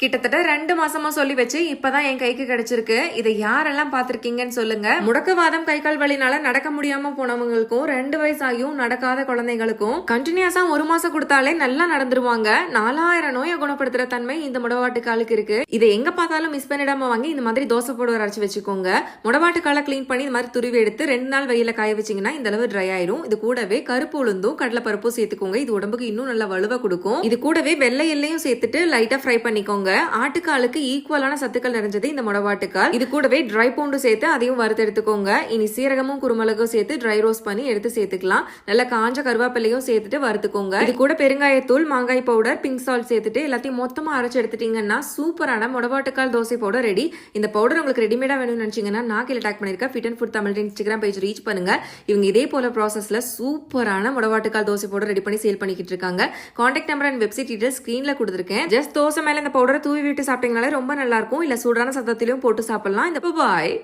கிட்டத்தட்ட ரெண்டு மாசமா சொல்லி வச்சு இப்பதான் என் கைக்கு கிடைச்சிருக்கு. இதை யாரெல்லாம் பாத்திருக்கீங்கன்னு சொல்லுங்க. முடக்கவாதம் கை கால் வழினால நடக்க முடியாம போனவங்களுக்கும் ரெண்டு வயசாகியும் நடக்காத குழந்தைகளுக்கும் கண்டினியூஸா ஒரு மாசம் கொடுத்தாலே நல்லா நடந்துருவாங்க. நாலாயிரம் நோயை குணப்படுத்துற தன்மை இந்த முடவாட்டுக்காலுக்கு இருக்கு. இதை எங்க பார்த்தாலும் மிஸ் பண்ணிடாம வாங்கி இந்த மாதிரி தோசை போடுவர அரைச்சு வச்சுக்கோங்க. முடவாட்டுக்கால க்ளீன் பண்ணி இந்த மாதிரி துருவி எடுத்து ரெண்டு நாள் வெயில காய வச்சீங்கன்னா இந்த அளவு ட்ரை ஆயிரும். இது கூடவே கருப்பு உளுந்தும் கடலைப்பருப்பும் சேர்த்துக்கோங்க. இது உடம்புக்கு இன்னும் நல்ல வலுவை கொடுக்கும். இது கூடவே வெள்ளை எல்லையும் சேர்த்துட்டு லைட்டா ஃப்ரை பண்ணிக்கோங்க. ஆட்டுக்காலுக்கு ஈக்குவலான சத்துக்கள் நிறைஞ்சது இந்த முடவாட்டுக்கால். இது கூடவே ட்ரை பூண்டு சேர்த்து அதையும் வறுத்து எடுத்துக்கோங்க. இனி சீரகமும் குருமிளகும் சேர்த்து ட்ரை ரோஸ்ட் பண்ணி எடுத்து சேர்த்துக்கலாம். நல்ல காஞ்ச கருவேப்பிலையும் சேர்த்துட்டு வறுத்துக்கோங்க. இது கூட பெருங்காயத்தூள் மாங்காய் பவுடர் பிங்க் சால்ட் சேர்த்துட்டு எல்லாத்தையும் மொத்தமா அரைச்சு எடுத்துட்டீங்கன்னா சூப்பரான முடவாட்டுக்கால் தோசை பவுடர் ரெடி இந்த பவுடர் உங்களுக்கு ரெடிமேடா வேணும்னு நினைச்சீங்கன்னா நான் கீழே டேக் பண்ணிருக்கேன் fit and food Tamil Instagram page reach பண்ணுங்க. இவங்க இதே போல ப்ராசஸ்ல சூப்பரான முடவாட்டுக்கால் தோசை பவுடர் ரெடி பண்ணி சேல் பண்ணிக்கிட்டு இருக்காங்க. Contact number and website detail ஸ்க்ரீன்ல கொடுத்துருக்கேன். ஜஸ்ட் தோசை மேல இந்த பவுடர் தூவி விட்டு சாப்பிட்டீங்கனாலே ரொம்ப நல்லா இருக்கும் இல்ல சூடான சத்தத்திலையும் போட்டு சாப்பிடலாம். இந்த பாய்